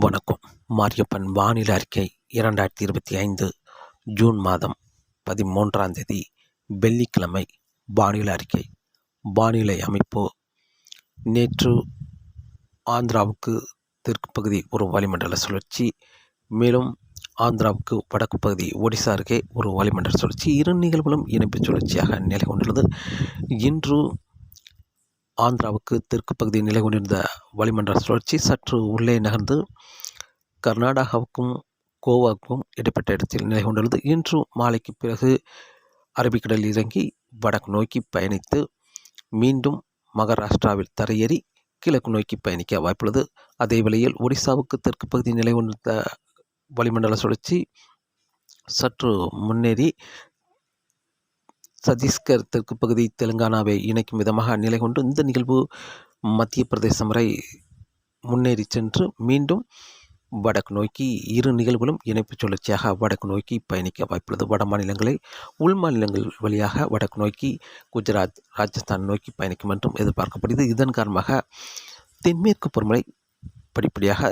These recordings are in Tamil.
வணக்கம் மாரியப்பன் வானிலை அறிக்கை இரண்டாயிரத்தி இருபத்தி ஐந்து ஜூன் மாதம் பதிமூன்றாம் தேதி வெள்ளிக்கிழமை வானிலை அறிக்கை. வானிலை அமைப்பு. நேற்று ஆந்திராவுக்கு தெற்கு பகுதி ஒரு வளிமண்டல சுழற்சி மேலும் ஆந்திராவுக்கு வடக்கு பகுதி ஒடிசா அருகே ஒரு வளிமண்டல சுழற்சி. இரு நிகழ்வுகளும் இணைப்பு சுழற்சியாக நிலை கொண்டுள்ளது. இன்று ஆந்திராவுக்கு தெற்கு பகுதியில் நிலை கொண்டிருந்த வளிமண்டல சுழற்சி சற்று உள்ளே நகர்ந்து கர்நாடகாவுக்கும் கோவாவுக்கும் இடைப்பட்ட இடத்தில் நிலை கொண்டுள்ளது. இன்று மாலைக்கு பிறகு அரபிக்கடலில் இறங்கி வடக்கு நோக்கி பயணித்து மீண்டும் மகாராஷ்டிராவில் தரையேறி கிழக்கு நோக்கி பயணிக்க வாய்ப்புள்ளது. அதே வேளையில் ஒடிசாவுக்கு தெற்கு பகுதியில் நிலை கொண்டிருந்த வளிமண்டல சுழற்சி சற்று முன்னேறி சத்தீஸ்கர் தெற்கு பகுதி தெலுங்கானாவை இணைக்கும் விதமாக நிலை கொண்டு இந்த நிகழ்வு மத்திய பிரதேசம் வரை முன்னேறி சென்று மீண்டும் வடக்கு நோக்கி இரு நிகழ்வுகளும் இணைப்பு சுழற்சியாக வடக்கு நோக்கி பயணிக்க வாய்ப்புள்ளது. வட மாநிலங்களை உள் மாநிலங்கள் வழியாக வடக்கு நோக்கி குஜராத் ராஜஸ்தான் நோக்கி பயணிக்கும் என்றும் எதிர்பார்க்கப்படுகிறது. இதன் காரணமாக தென்மேற்கு பருவமழை படிப்படியாக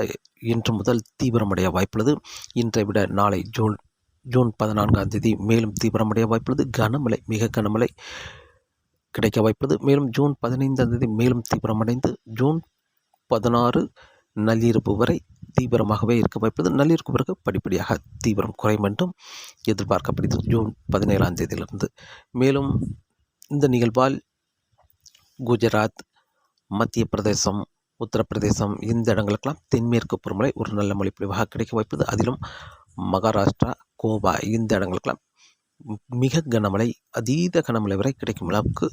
இன்று முதல் தீவிரமடைய வாய்ப்புள்ளது. இன்றை விட நாளை ஜூன் ஜூன் பதினான்காம் தேதி மேலும் தீவிரமடைய வாய்ப்புள்ளது. கனமழை மிக கனமழை கிடைக்க வாய்ப்புள்ளது. மேலும் ஜூன் பதினைந்தாம் தேதி மேலும் தீவிரமடைந்து ஜூன் பதினாறு நள்ளிரவு வரை தீவிரமாகவே இருக்க வாய்ப்பது நள்ளிரவுக்கு பிறகு படிப்படியாக தீவிரம் குறையும் என்றும் எதிர்பார்க்கப்படுகிறது. ஜூன் பதினேழாம் தேதியிலிருந்து மேலும் இந்த நிகழ்வால் குஜராத் மத்திய பிரதேசம் உத்தரப்பிரதேசம் இந்த இடங்களுக்கெல்லாம் தென்மேற்கு பருவமழை ஒரு நல்ல மழை கிடைக்க வாய்ப்பது அதிலும் மகாராஷ்டிரா கோவா இந்த இடங்களுக்கெல்லாம் மிக கனமழை அதீத கனமழை வரை கிடைக்கும் அளவுக்கு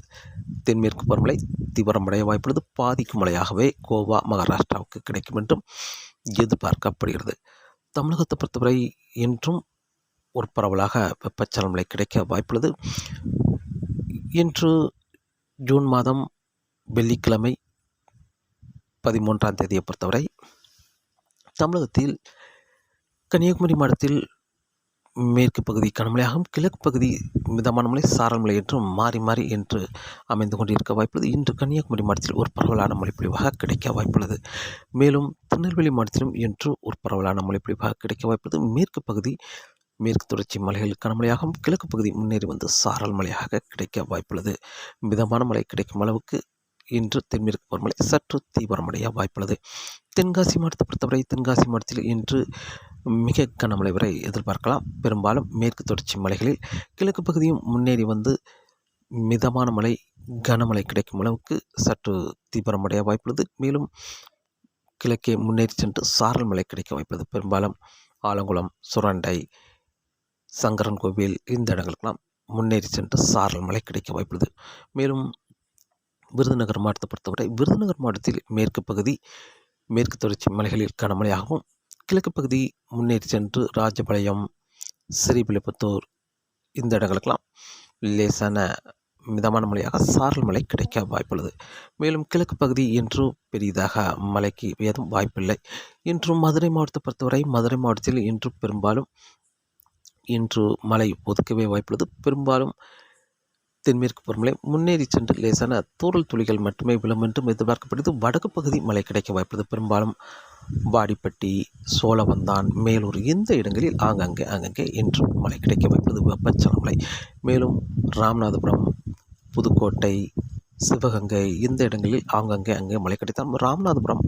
தென்மேற்கு பருவமழை தீவிரமடைய வாய்ப்புள்ளது. பாதிக்கும் மழையாகவே கோவா மகாராஷ்டிராவுக்கு கிடைக்கும் என்றும் எதிர்பார்க்கப்படுகிறது. தமிழகத்தை பொறுத்தவரை என்றும் ஒரு பரவலாக வெப்பச்சலமழை கிடைக்க வாய்ப்புள்ளது. இன்று ஜூன் மாதம் வெள்ளிக்கிழமை பதிமூன்றாம் தேதியை பொறுத்தவரை தமிழகத்தில் கன்னியாகுமரி மாவட்டத்தில் மேற்கு பகுதி கனமழையாகவும் கிழக்கு பகுதி மிதமான மழை சாரல் மழை என்றும் மாறி மாறி என்று அமைந்து கொண்டிருக்க வாய்ப்புள்ளது. இன்று கன்னியாகுமரி மாவட்டத்தில் ஒரு பரவலான மழைப்பொழிவாக கிடைக்க வாய்ப்புள்ளது. மேலும் திருநெல்வேலி மாவட்டத்திலும் இன்று ஒரு பரவலான மழைப்பொழிவாக கிடைக்க வாய்ப்புள்ளது. மேற்கு பகுதி மேற்கு தொடர்ச்சி மலைகள் கனமழையாகவும் கிழக்கு பகுதி முன்னேறி வந்து சாரல் மழையாக கிடைக்க வாய்ப்புள்ளது. மிதமான மழை கிடைக்கும் அளவுக்கு இன்று தென்மேற்கு பருவமழை சற்று தீவிரமடைய வாய்ப்புள்ளது. தென்காசி மாவட்டத்தை பொறுத்தவரை தென்காசி மாவட்டத்தில் இன்று மிக கனமழை வரை எதிர்பார்க்கலாம். பெரும்பாலும் மேற்கு தொடர்ச்சி மலைகளில் கிழக்கு பகுதியும் முன்னேறி வந்து மிதமான மழை கனமழை கிடைக்கும் அளவுக்கு சற்று தீவிரமடைய வாய்ப்புள்ளது. மேலும் கிழக்கே முன்னேறி சென்று சாரல் மழை கிடைக்க வாய்ப்புள்ளது. பெரும்பாலும் ஆலங்குளம் சுரண்டை சங்கரன் கோவில் இந்த இடங்களுக்கெல்லாம் முன்னேறி சென்று சாரல் மழை கிடைக்க வாய்ப்புள்ளது. மேலும் விருதுநகர் மாவட்டத்தை பொறுத்தவரை விருதுநகர் மாவட்டத்தில் மேற்கு பகுதி மேற்கு தொடர்ச்சி மலைகளில் கனமழையாகவும் கிழக்கு பகுதி முன்னேறி சென்று ராஜபாளையம் ஸ்ரீபிலிபுத்தூர் இந்த இடங்களுக்கெல்லாம் லேசான மிதமான மழையாக சாரல் மழை கிடைக்க வாய்ப்புள்ளது. மேலும் கிழக்கு பகுதி இன்று பெரிதாக மழைக்கு ஏதும் வாய்ப்பில்லை. இன்றும் மதுரை மாவட்டத்தை பொறுத்தவரை மதுரை மாவட்டத்தில் இன்று பெரும்பாலும் இன்று மழை ஒதுக்கவே வாய்ப்புள்ளது. பெரும்பாலும் தென்மேற்கு பருவமழை முன்னேறி சென்று லேசான தூரல் துளிகள் மட்டுமே விழும் என்றும் எதிர்பார்க்கப்படுது வடக்கு பகுதி மழை கிடைக்க வாய்ப்புள்ளது. பெரும்பாலும் வாடிப்பட்டி சோழவந்தான் மேலூர் இந்த இடங்களில் ஆங்காங்கே ஆங்காங்கே இன்றும் மழை கிடைக்க வைப்பது வெப்பச்சல மழை மேலும் ராமநாதபுரம் புதுக்கோட்டை சிவகங்கை இந்த இடங்களில் ஆங்காங்கே அங்கே மழை கிடைத்தால் ராமநாதபுரம்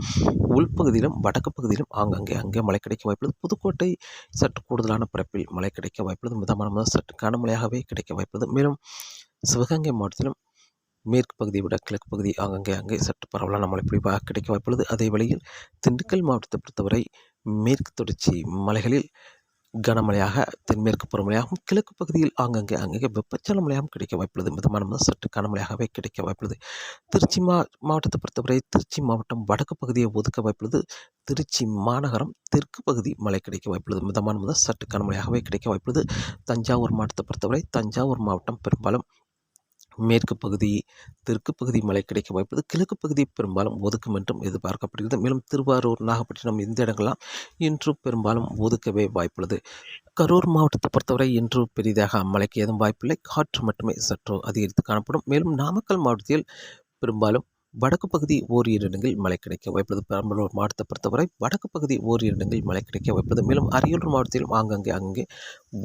உள்பகுதியிலும் வடக்கு பகுதியிலும் ஆங்காங்கே அங்கே மழை கிடைக்க வாய்ப்புள்ளது புதுக்கோட்டை சற்று கூடுதலான பரப்பில் மழை கிடைக்க வாய்ப்புள்ளது மிதமான சற்று கனமழையாகவே கிடைக்க வாய்ப்புள்ளது மேலும் சிவகங்கை மாவட்டத்திலும் மேற்கு பகுதியை விட கிழக்கு பகுதி ஆங்கங்கே அங்கே சற்று பரவலான நம்மளை பொழிவாக கிடைக்க வாய்ப்புள்ளது. அதே வழியில் திண்டுக்கல் மாவட்டத்தை பொறுத்தவரை மேற்கு தொடர்ச்சி மலைகளில் கனமழையாக தென்மேற்கு பருவமழையாகவும் கிழக்கு பகுதியில் ஆங்கங்கே அங்கங்கே வெப்பச்சல மழையாகவும் கிடைக்க வாய்ப்புள்ளது. மிதமான மிதம் சற்று கனமழையாகவே கிடைக்க வாய்ப்புள்ளது. திருச்சி மா மாவட்டத்தை பொறுத்தவரை திருச்சி மாவட்டம் வடக்கு பகுதியை ஒதுக்க வாய்ப்புள்ளது. திருச்சி மாநகரம் தெற்கு பகுதி மழை கிடைக்க வாய்ப்புள்ளது. மிதமான முதல் சற்று கனமழையாகவே கிடைக்க வாய்ப்புள்ளது. தஞ்சாவூர் மாவட்டத்தை பொறுத்தவரை தஞ்சாவூர் மாவட்டம் பெரும்பாலும் மேற்கு பகுதி தெற்கு பகுதி மழை கிடைக்க வாய்ப்பது கிழக்கு பகுதி பெரும்பாலும் ஒதுக்கும் என்றும் எதிர்பார்க்கப்படுகிறது. மேலும் திருவாரூர் நாகப்பட்டினம் இந்த இடங்கள்லாம் இன்று பெரும்பாலும் ஒதுக்கவே வாய்ப்புள்ளது. கரூர் மாவட்டத்தை பொறுத்தவரை இன்று பெரிதாக மழைக்கு ஏதும் வாய்ப்பில்லை. காற்று மட்டுமே சற்று அதிகரித்து காணப்படும். மேலும் நாமக்கல் மாவட்டத்தில் பெரும்பாலும் வடக்கு பகுதி ஓரிரு இடங்களில் மழை கிடைக்க வாய்ப்புள்ளது. பெரம்பலூர் மாவட்டத்தை பொறுத்தவரை வடக்கு பகுதி ஓரிரு இடங்களில் மழை கிடைக்க வாய்ப்புள்ளது. மேலும் அரியலூர் மாவட்டத்திலும் ஆங்காங்கே அங்கே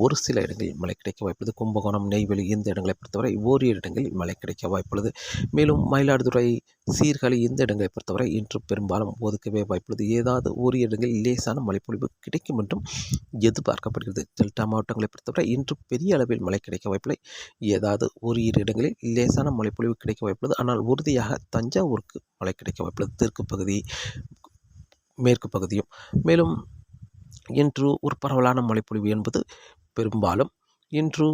ஒரு சில இடங்களில் மழை கிடைக்க வாய்ப்புள்ளது. கும்பகோணம் நெய்வேலி இந்த இடங்களை பொறுத்தவரை ஓரிரு இடங்களில் மழை கிடைக்க வாய்ப்புள்ளது. மேலும் மயிலாடுதுறை சீர்காழி இந்த இடங்களை பொறுத்தவரை இன்று பெரும்பாலும் ஒதுக்கவே வாய்ப்புள்ளது. ஏதாவது ஒரு இடங்களில் லேசான மழைப்பொழிவு கிடைக்கும் என்றும் எதிர்பார்க்கப்படுகிறது. டெல்டா மாவட்டங்களை பொறுத்தவரை இன்று பெரிய அளவில் மழை கிடைக்க வாய்ப்பில்லை. ஏதாவது ஓரிரு இடங்களில் லேசான மழைப்பொழிவு கிடைக்க வாய்ப்புள்ளது. ஆனால் உறுதியாக தஞ்சாவூருக்கு மழை கிடைக்க வாய்ப்புள்ளது. தெற்கு பகுதி மேற்கு பகுதியும். மேலும் இன்று ஒரு பரவலான மழைப்பொழிவு என்பது பெரும்பாலும் இன்று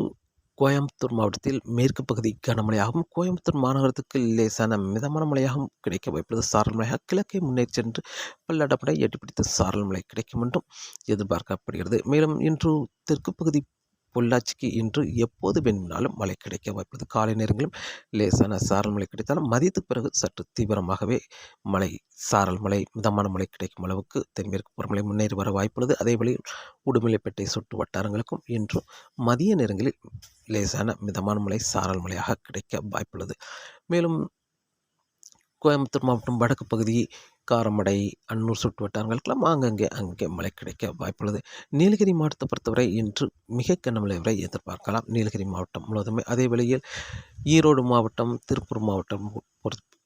கோயம்புத்தூர் மாவட்டத்தில் மேற்கு பகுதி கனமழையாகவும் கோயம்புத்தூர் மாநகரத்துக்கு லேசான மிதமான மழையாகவும் கிடைக்க வாய்ப்புள்ளது. சாரல் மழையாக கிழக்கே முன்னேறி சென்று பல்லடப்படை எட்டிப்பிடித்த சாரல் மழை கிடைக்கும் என்றும் எதிர்பார்க்கப்படுகிறது. மேலும் இன்று தெற்கு பகுதி பொள்ளாச்சிக்கு இன்று எப்போது வேண்டுமானாலும் மழை கிடைக்க வாய்ப்புள்ளது. காலை நேரங்களிலும் லேசான சாரல் மழை கிடைத்தாலும் மதியத்துக்கு பிறகு சற்று தீவிரமாகவே மழை சாரல் மழை மிதமான மழை கிடைக்கும் அளவுக்கு தென்மேற்கு பருவமழை முன்னேறி வர வாய்ப்புள்ளது. அதே வழியில் உடுமலைப்பேட்டை சுற்று வட்டாரங்களுக்கும் இன்றும் மதிய நேரங்களில் லேசான மிதமான மழை சாரல் மழையாக கிடைக்க வாய்ப்புள்ளது. மேலும் கோயம்புத்தூர் மாவட்டம் வடக்கு பகுதி காரமடை அன்னூர் சுற்று வட்டாரங்களுக்கெல்லாம் ஆங்கங்கே அங்கே மழை கிடைக்க வாய்ப்புள்ளது. நீலகிரி மாவட்டத்தை பொறுத்தவரை இன்று மிக கனமழை வரை எதிர்பார்க்கலாம். நீலகிரி மாவட்டம் முழுவதுமே அதே வேளையில் ஈரோடு மாவட்டம் திருப்பூர் மாவட்டம்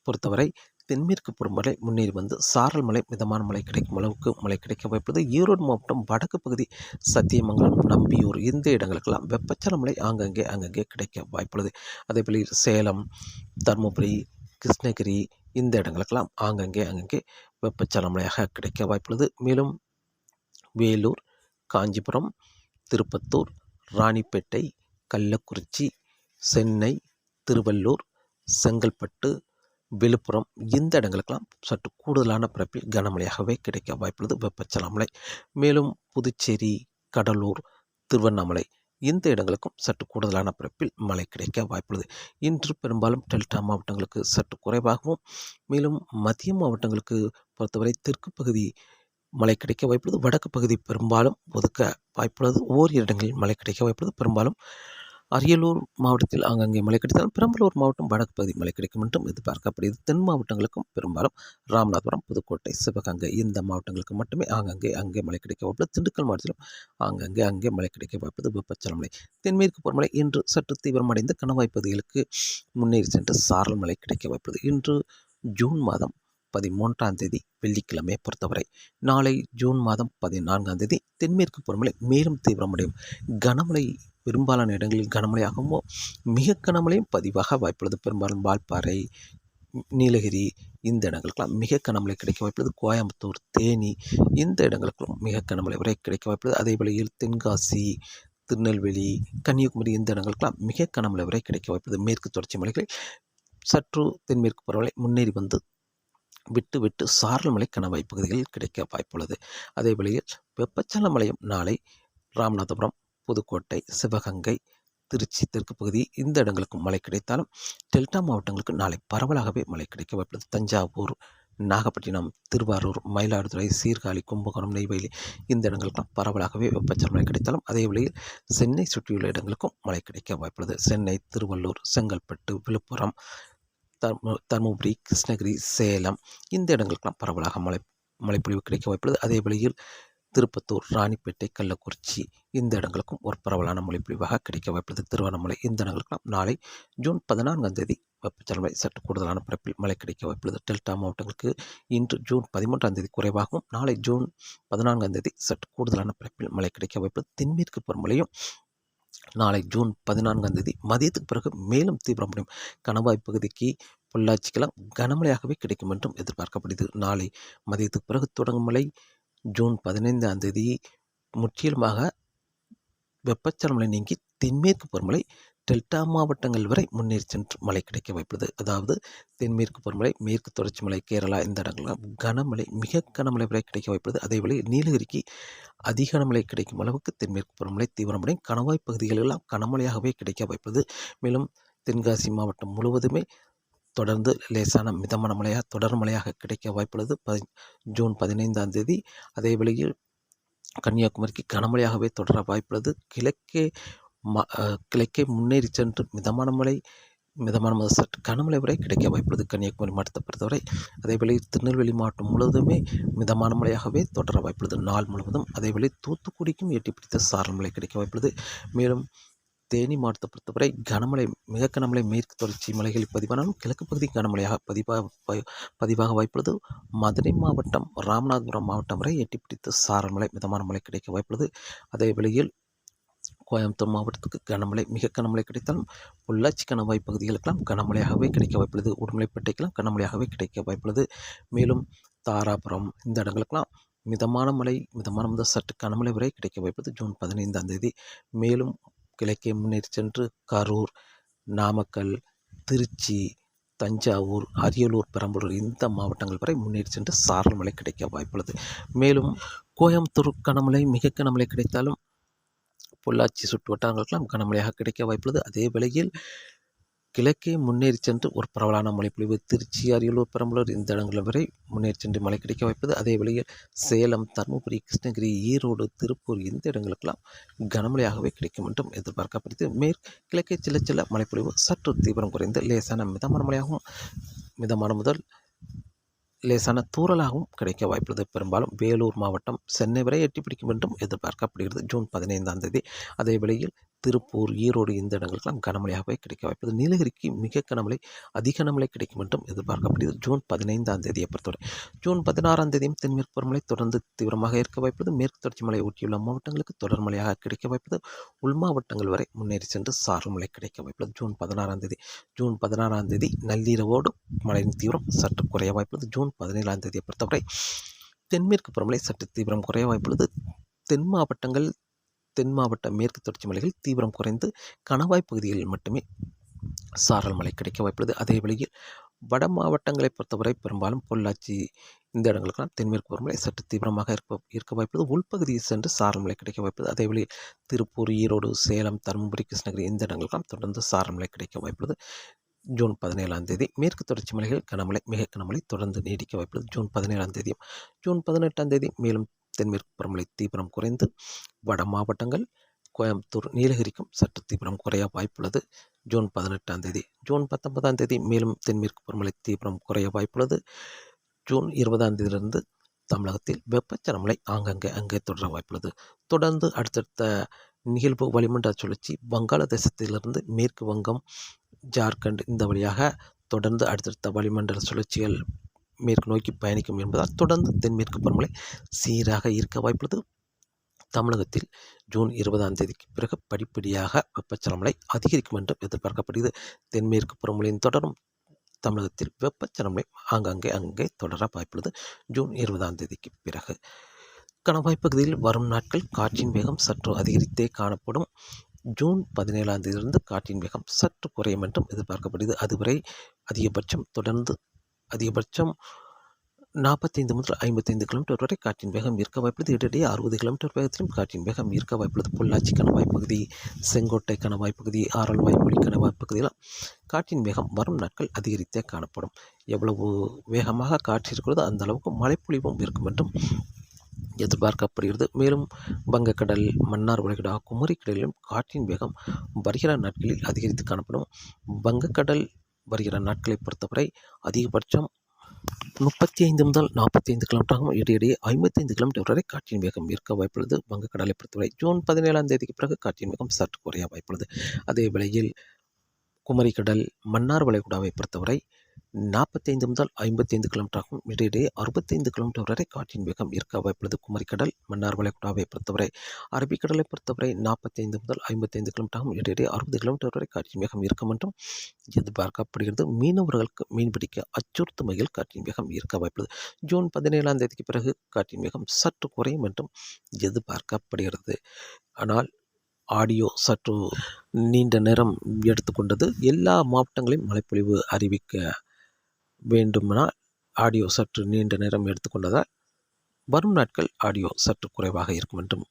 பொறுத்தவரை தென்மேற்கு புறமழை முன்னேறி வந்து சாரல் மலை மிதமான மழை கிடைக்கும் அளவுக்கு மழை கிடைக்க வாய்ப்புள்ளது. ஈரோடு மாவட்டம் வடக்கு பகுதி சத்தியமங்கலம் நம்பியூர் இந்த இடங்களுக்கெல்லாம் வெப்பச்சல மழை ஆங்கங்கே அங்கங்கே கிடைக்க வாய்ப்புள்ளது. அதேபோல் சேலம் தருமபுரி கிருஷ்ணகிரி இந்த இடங்களுக்கெல்லாம் ஆங்கங்கே அங்கங்கே வெப்பச்சல மழையாக கிடைக்க வாய்ப்புள்ளது. மேலும் வேலூர் காஞ்சிபுரம் திருப்பத்தூர் ராணிப்பேட்டை கள்ளக்குறிச்சி சென்னை திருவள்ளூர் செங்கல்பட்டு விழுப்புரம் இந்த இடங்களுக்கெல்லாம் சற்று கூடுதலான பிறப்பில் கனமழையாகவே கிடைக்க வாய்ப்புள்ளது வெப்பச்சலமழை. மேலும் புதுச்சேரி கடலூர் திருவண்ணாமலை இந்த இடங்களுக்கும் சற்று கூடுதலான பிறப்பில் மழை கிடைக்க வாய்ப்புள்ளது. இன்று பெரும்பாலும் டெல்டா மாவட்டங்களுக்கு சற்று குறைவாகவும் மேலும் மத்திய மாவட்டங்களுக்கு பொறுத்தவரை தெற்கு பகுதி மழை கிடைக்க வாய்ப்புள்ளது. வடக்கு பகுதி பெரும்பாலும் ஒதுக்க வாய்ப்புள்ளது. ஓரிரு இடங்களில் மழை கிடைக்க வாய்ப்புள்ளது. பெரும்பாலும் அரியலூர் மாவட்டத்தில் ஆங்காங்கே மழை கிடைத்தாலும் பெரம்பலூர் மாவட்டம் வடக்கு பகுதி மழை கிடைக்கும் என்றும் எதிர்பார்க்கப்படுகிறது. தென் மாவட்டங்களுக்கும் பெரும்பாலும் ராமநாதபுரம் புதுக்கோட்டை சிவகங்கை இந்த மாவட்டங்களுக்கு மட்டுமே ஆங்காங்கே அங்கே மழை கிடைக்க வாய்ப்புள்ளது. திண்டுக்கல் மாவட்டத்திலும் ஆங்காங்கே அங்கே மழை கிடைக்க வாய்ப்பது வெப்பச்சல மழை தென்மேற்கு பருவமழை இன்று சற்று தீவிரமடைந்து கணவாய் பகுதிகளுக்கு முன்னேறி சென்று சாரல் மழை கிடைக்க வாய்ப்பது இன்று ஜூன் மாதம் பதிமூன்றாம் தேதி வெள்ளிக்கிழமை பொறுத்தவரை நாளை ஜூன் மாதம் பதினான்காம் தேதி தென்மேற்கு பருவமழை மேலும் தீவிரமடையும். கனமழை பெரும்பாலான இடங்களில் கனமழையாகவும் மிக கனமழையும் பதிவாக வாய்ப்புள்ளது. பெரும்பாலும் வால்பாறை நீலகிரி இந்த இடங்களுக்கெல்லாம் மிக கனமழை கிடைக்க வாய்ப்புள்ளது. கோயம்புத்தூர் தேனி இந்த இடங்களுக்கும் மிக கனமழை வரை கிடைக்க வாய்ப்புள்ளது. அதே வேளையில் தென்காசி திருநெல்வேலி கன்னியாகுமரி இந்த இடங்களுக்கெல்லாம் மிக கனமழை வரை கிடைக்க வாய்ப்புள்ளது. மேற்கு தொடர்ச்சி மலைகளில் சற்று தென்மேற்கு பரவலை முன்னேறி வந்து விட்டு விட்டு சாரல் மலை கணவாய் பகுதிகளில் கிடைக்க வாய்ப்புள்ளது. அதே வேளையில் வெப்பச்சல மலையும் நாளை ராமநாதபுரம் புதுக்கோட்டை சிவகங்கை திருச்சி தெற்கு பகுதி இந்த இடங்களுக்கும் மழை கிடைத்தாலும் டெல்டா மாவட்டங்களுக்கு நாளை பரவலாகவே மழை கிடைக்க வாய்ப்புள்ளது தஞ்சாவூர் நாகப்பட்டினம் திருவாரூர் மயிலாடுதுறை சீர்காழி கும்பகோணம் நெய்வேலி இந்த இடங்களுக்கெல்லாம் பரவலாகவே வெப்பச்சல் மழை கிடைத்தாலும் அதே வழியில் சென்னை சுற்றியுள்ள இடங்களுக்கும் மழை கிடைக்க வாய்ப்புள்ளது சென்னை திருவள்ளூர் செங்கல்பட்டு விழுப்புரம் தர்ம தருமபுரி கிருஷ்ணகிரி சேலம் இந்த இடங்களுக்கெல்லாம் பரவலாக மழை மழைப்பொழிவு கிடைக்க வாய்ப்புள்ளது அதே வழியில் திருப்பத்தூர் ராணிப்பேட்டை கள்ளக்குறிச்சி இந்த இடங்களுக்கும் ஒரு பரவலான மொழிப்பொழிவாக கிடைக்க வாய்ப்புள்ளது. திருவண்ணாமலை இந்த இடங்களுக்கெல்லாம் நாளை ஜூன் பதினான்காம் தேதி வெப்பச்சலமை சற்று கூடுதலான பிறப்பில் மழை கிடைக்க வாய்ப்புள்ளது. டெல்டா மாவட்டங்களுக்கு இன்று ஜூன் பதிமூன்றாம் தேதி குறைவாகவும் நாளை ஜூன் பதினான்காம் தேதி சற்று கூடுதலான பிறப்பில் மழை கிடைக்க வாய்ப்புள்ளது. தென்மேற்கு பருவமழையும் நாளை ஜூன் பதினான்காம் தேதி மதியத்துக்கு பிறகு மேலும் தீவிரமடையும். கணவாய் பகுதிக்கு பொள்ளாச்சிக்கெல்லாம் கனமழையாகவே கிடைக்கும் என்றும் எதிர்பார்க்கப்படுகிறது. நாளை மதியத்துக்கு பிறகு தொடங்கும் மழை ஜூன் பதினைந்தாம் தேதி முற்றிலுமாக வெப்பச்சலமலை நீங்கி தென்மேற்கு பருவமழை டெல்டா மாவட்டங்கள் வரை முன்னேறி சென்று மழை கிடைக்க வாய்ப்புள்ளது. அதாவது தென்மேற்கு பருவமழை மேற்கு தொடர்ச்சி மலை கேரளா இந்த இடங்கள்லாம் கனமழை மிக கனமழை வரை கிடைக்க வாய்ப்புள்ளது. அதேவேளை நீலகிரிக்கு அதிக கனமழை கிடைக்கும் அளவுக்கு தென்மேற்கு பருவமழை தீவிரமடையும். கணவாய் பகுதிகளெல்லாம் கனமழையாகவே கிடைக்க வாய்ப்புள்ளது. மேலும் தென்காசி மாவட்டம் முழுவதுமே தொடர்ந்து லேசான மிதமான மழையாக தொடர் மழையாக கிடைக்க வாய்ப்புள்ளது. பதி ஜூன் பதினைந்தாம் தேதி. அதே வேளையில் கன்னியாகுமரிக்கு கனமழையாகவே தொடர வாய்ப்புள்ளது. கிழக்கே ம கிழக்கே முன்னேறி சென்று மிதமான மழை மிதமான முதல் சற்று கனமழை வரை கிடைக்க வாய்ப்புள்ளது கன்னியாகுமரி மாவட்டத்தை பொறுத்தவரை. அதேவேளை திருநெல்வேலி மாவட்டம் முழுவதுமே மிதமான மழையாகவே தொடர வாய்ப்புள்ளது. நாள் முழுவதும். அதேவேளை தூத்துக்குடிக்கும் எட்டி பிடித்த சாரல் மழை கிடைக்க வாய்ப்புள்ளது. மேலும் தேனி மாவட்டத்தை பொறுத்தவரை கனமழை மிக கனமழை மேற்கு தொடர்ச்சி மலைகளில் பதிவானாலும் கிழக்கு பகுதி கனமழையாக பதிவாக பதிவாக வாய்ப்புள்ளது. மதுரை மாவட்டம் ராமநாதபுரம் மாவட்டம் வரை எட்டி பிடித்த சாரல் மழை மிதமான மழை கிடைக்க வாய்ப்புள்ளது. அதே வேளையில் கோயம்புத்தூர் மாவட்டத்துக்கு கனமழை மிக கனமழை கிடைத்தாலும் பொள்ளாச்சி கணவாய் பகுதிகளுக்கெல்லாம் கனமழையாகவே கிடைக்க வாய்ப்புள்ளது. உடுமலைப்பேட்டைக்கெல்லாம் கனமழையாகவே கிடைக்க வாய்ப்புள்ளது. மேலும் தாராபுரம் இந்த இடங்களுக்கெல்லாம் மிதமான மழை மிதமான முதல் சற்று கனமழை வரை கிடைக்க வாய்ப்புள்ளது. ஜூன் பதினைந்தாம் தேதி. மேலும் கிழக்கே முன்னேறி சென்று கரூர் நாமக்கல் திருச்சி தஞ்சாவூர் அரியலூர் பெரம்பலூர் இந்த மாவட்டங்கள் வரை முன்னேறி சென்று சாரல் மழை கிடைக்க வாய்ப்புள்ளது. மேலும் கோயம்புத்தூர் கனமழை மிக கனமழை கிடைத்தாலும் பொள்ளாச்சி சுற்று வட்டாரங்களுக்கெல்லாம் கனமழையாக கிடைக்க வாய்ப்புள்ளது. அதே வேளையில் கிழக்கே முன்னேறி சென்று ஒரு பரவலான மழைப்பொழிவு திருச்சி அரியலூர் பெரம்பலூர் இந்த இடங்கள் வரை முன்னேறி சென்று மழை கிடைக்க வாய்ப்பது. அதே வழியில் சேலம் தருமபுரி கிருஷ்ணகிரி ஈரோடு திருப்பூர் இந்த இடங்களுக்கெல்லாம் கனமழையாகவே கிடைக்கும் என்றும் எதிர்பார்க்கப்படுது. மேற்கு கிழக்கே சில சில மழைப்பொழிவு சற்று தீவிரம் குறைந்து லேசான மிதமான மழையாகவும் மிதமான முதல் லேசான தூறலாகவும் கிடைக்க வாய்ப்புள்ளது. பெரும்பாலும் வேலூர் மாவட்டம் சென்னை வரை எட்டி பிடிக்கும் என்றும் எதிர்பார்க்கப்படுகிறது. ஜூன் பதினைந்தாம் தேதி அதே வேளையில் திருப்பூர் ஈரோடு இந்த இடங்களுக்கெல்லாம் கனமழையாகவே கிடைக்க வாய்ப்பது நீலகிரிக்கு மிக கனமழை அதிக கனமழை கிடைக்கும் என்றும் எதிர்பார்க்கப்படுகிறது. ஜூன் பதினைந்தாம் தேதியை பொறுத்தவரை ஜூன் பதினாறாம் தேதியும் தென்மேற்கு பருவமழை தொடர்ந்து தீவிரமாக இருக்க வாய்ப்புள்ளது. மேற்கு தொடர்ச்சி மலை ஒட்டியுள்ள மாவட்டங்களுக்கு தொடர் மழையாக கிடைக்க வாய்ப்பது உள் மாவட்டங்கள் வரை முன்னேறி சென்று சாரல் மழை கிடைக்க வாய்ப்புள்ளது. ஜூன் பதினாறாம் தேதி ஜூன் பதினாறாம் தேதி நள்ளிரவோடு மழையின் தீவிரம் சற்று குறைய வாய்ப்புள்ளது. ஜூன் பதினேழாம் தேதியை பொறுத்தவரை தென்மேற்கு பருவமழை சற்று தீவிரம் குறைய வாய்ப்புள்ளது. தென் மாவட்டங்கள் தென் மாவட்ட மேற்கு தொடர்ச்சி மலைகள் தீவிரம் குறைந்து கணவாய் பகுதிகளில் மட்டுமே சாரல் மழை கிடைக்க வாய்ப்புள்ளது. அதே வழியில் வட மாவட்டங்களை பொறுத்தவரை பெரும்பாலும் பொள்ளாச்சி இந்த இடங்களுக்கெல்லாம் தென்மேற்கு பருவமழை சற்று தீவிரமாக இருக்க இருக்க வாய்ப்புள்ளது. உள்பகுதியில் சென்று சாரல் மழை கிடைக்க வாய்ப்புள்ளது. அதே வழியில் திருப்பூர் ஈரோடு சேலம் தருமபுரி கிருஷ்ணகிரி இந்த இடங்களுக்கெல்லாம் தொடர்ந்து சாரல் மழை கிடைக்க வாய்ப்புள்ளது. ஜூன் பதினேழாம் தேதி. மேற்கு தொடர்ச்சி மலைகள் கனமழை மிக கனமழை தொடர்ந்து நீடிக்க வாய்ப்புள்ளது. ஜூன் பதினேழாம் தேதியும் ஜூன் பதினெட்டாம் தேதி மேலும் தென்மேற்கு பருவமழை தீவிரம் குறைந்து வட மாவட்டங்கள் கோயம்புத்தூர் நீலகிரிக்கும் சற்று தீவிரம் குறைய வாய்ப்புள்ளது. ஜூன் பதினெட்டாம் தேதி ஜூன் பத்தொன்பதாம் தேதி மேலும் தென்மேற்கு பருவமழை தீவிரம் குறைய வாய்ப்புள்ளது. ஜூன் இருபதாம் தேதியிலிருந்து தமிழகத்தில் வெப்பச்சலமலை ஆங்கங்கே அங்கே தொடர வாய்ப்புள்ளது. தொடர்ந்து அடுத்தடுத்த நிகழ்வு வளிமண்டல சுழற்சி வங்காளதேசத்திலிருந்து மேற்கு வங்கம் ஜார்க்கண்ட் இந்த வழியாக தொடர்ந்து அடுத்தடுத்த வளிமண்டல சுழற்சிகள் மேற்கு நோக்கி பயணிக்கும் என்பதால் தொடர்ந்து தென்மேற்கு பருவமழை சீராக இருக்க வாய்ப்புள்ளது. தமிழகத்தில் ஜூன் இருபதாம் தேதிக்கு பிறகு படிப்படியாக வெப்பச்சலமழை அதிகரிக்கும் என்றும் எதிர்பார்க்கப்படுகிறது. தென்மேற்கு பருவமழையின் தொடரும் தமிழகத்தில் வெப்பச்சலமழை ஆங்காங்கே அங்கே தொடர வாய்ப்புள்ளது. ஜூன் இருபதாம் தேதிக்கு பிறகு கணவாய் பகுதியில் வரும் நாட்கள் காற்றின் வேகம் சற்று அதிகரித்தே காணப்படும். ஜூன் பதினேழாம் தேதியிலிருந்து காற்றின் வேகம் சற்று குறையும் என்றும் எதிர்பார்க்கப்படுகிறது. அதுவரை அதிகபட்சம் தொடர்ந்து அதிகபட்சம் நாற்பத்தைந்து முதல் ஐம்பத்தைந்து கிலோமீட்டர் வரை காற்றின் வேகம் இருக்க வாய்ப்புள்ளது. இடையிடையே அறுபது கிலோமீட்டர் வேகத்திலும் காற்றின் வேகம் இருக்க வாய்ப்புள்ளது. பொள்ளாச்சி கணவாய் பகுதி செங்கோட்டை கணவாய் பகுதி ஆரல் வாய்மொழி கணவாய் பகுதியெல்லாம் காற்றின் வேகம் வரும் நாட்கள் அதிகரித்தே காணப்படும். எவ்வளவு வேகமாக காற்று இருக்கிறதோ அந்த அளவுக்கு மழைப்பொழிவும் இருக்கும் என்றும் எதிர்பார்க்கப்படுகிறது. மேலும் வங்கக்கடல் மன்னார் வளைகுடா குமரிக்கடலிலும் காற்றின் வேகம் வருகிற நாட்களில் அதிகரித்து காணப்படும். வங்கக்கடல் வருகிற நாட்களை பொறுத்தவரை அதிகபட்சம் முப்பத்தி ஐந்து முதல் நாற்பத்தி ஐந்து கிலோமீட்டராகவும் இடையிடையே ஐம்பத்தைந்து கிலோமீட்டர் வரை காற்றின் வேகம் இருக்க வாய்ப்புள்ளது. வங்கக்கடலை பொறுத்தவரை ஜூன் பதினேழாம் தேதிக்கு பிறகு காற்றின் வேகம் சற்று குறைய வாய்ப்புள்ளது. அதே வேளையில் குமரிக்கடல் மன்னார் வளைகுடாவை பொறுத்தவரை நாற்பத்தைந்து முதல் ஐம்பத்தைந்து கிலோமீட்டராகவும் இடையிடையே அறுபத்தைந்து கிலோமீட்டர் வரை காற்றின் வேகம் இருக்க வாய்ப்புள்ளது. குமரிக்கடல் மன்னார் வளைகுடாவை பொறுத்தவரை அரபிக்கடலை பொறுத்தவரை நாற்பத்தைந்து முதல் ஐம்பத்தைந்து கிலோமீட்டராகவும் இடையிடையே அறுபது கிலோமீட்டர் வரை காற்றின் வேகம் இருக்கும் என்றும் எதிர்பார்க்கப்படுகிறது. மீனவர்களுக்கு மீன்பிடிக்க அச்சுறுத்தும் வகையில் காற்றின் வேகம் இருக்க வாய்ப்புள்ளது. ஜூன் பதினேழாம் தேதிக்கு பிறகு காற்றின் வேகம் சற்று குறையும் என்றும் எதிர்பார்க்கப்படுகிறது. ஆனால் ஆடியோ சற்று நீண்ட நேரம் எடுத்துக்கொண்டது. எல்லா மாவட்டங்களையும் மழைப்பொழிவு அறிவிக்க வேண்டுமானால் ஆடியோ சற்று நீண்ட நேரம் எடுத்துக்கொண்டதால் வரும் நாட்கள் ஆடியோ சற்று குறைவாக இருக்கும் என்றும்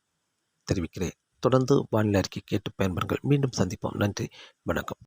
தெரிவிக்கிறேன். தொடர்ந்து வானிலை அறிக்கை கேட்டு பயன்பெறுங்கள். மீண்டும் சந்திப்போம். நன்றி. வணக்கம்.